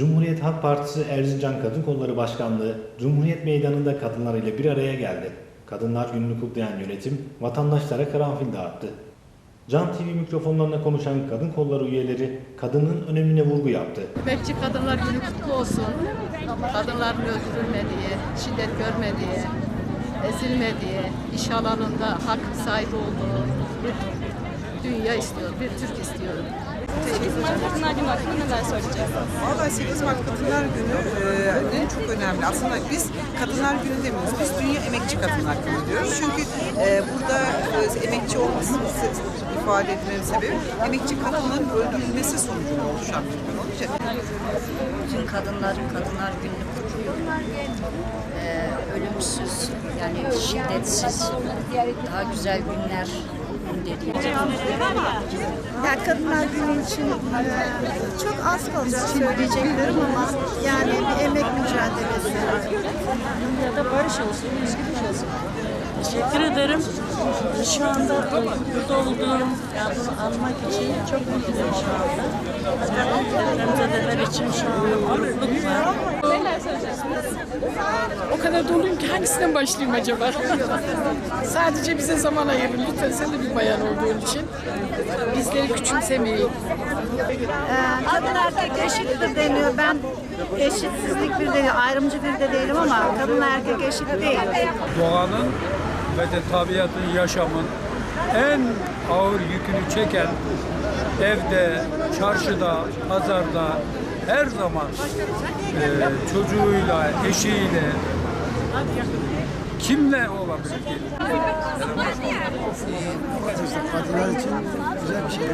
Cumhuriyet Halk Partisi Erzincan Kadın Kolları Başkanlığı, Cumhuriyet Meydanı'nda kadınlar ile bir araya geldi. Kadınlar Günü'nü kutlayan yönetim vatandaşlara karanfil dağıttı. Can TV mikrofonlarına konuşan kadın kolları üyeleri kadının önemine vurgu yaptı. Bekçi Kadınlar Günü kutlu olsun. Kadınların öldürülmediği, şiddet görmediği, ezilmediği, iş alanında hak sahibi olduğu bir dünya istiyor, bir Türk istiyorum. 8 Mart Kadınlar Günü hakkında neler söyleyeceksiniz? Valla 8 Mart Kadınlar Günü e, çok önemli. Aslında biz Kadınlar Günü demiyoruz. Biz Dünya Emekçi Kadınlar Günü diyoruz. Çünkü e, burada e, emekçi olmasını ifade etmenin sebebi emekçi kadınların öldürülmesi sonucunda oluşan bir gün. İçin Bütün kadınların Kadınlar Günü'nü kutluyorum. Ee, ölümsüz, yani şiddetsiz, daha güzel günler dileyeceğim. Kadınlar Günü için e, çok az kalacak söyleyeceklerim ama yani bir emek mücadelesi. ya da barış olsun, üzgünlük olsun. Teşekkür ederim. Şu anda burada olduğum, yani bunu anmak için çok mutluyum şu anda. Hatta depremzedeler için şu anda mutluluk var. Kadar doluyum ki hangisinden başlayayım acaba? Sadece bize zaman ayırın. Lütfen sen de bir bayan olduğun için. Bizleri küçümsemeyin. E, kadın erkek eşittir deniyor. Ben eşitsizlik bir değil, ayrımcı bir de değilim ama kadın erkek eşit değil. doğanın ve de tabiatın, yaşamın en ağır yükünü çeken evde, çarşıda, pazarda her zaman e, çocuğuyla, eşiyle kimle olabilir ki? Kadınlar için güzel bir şey.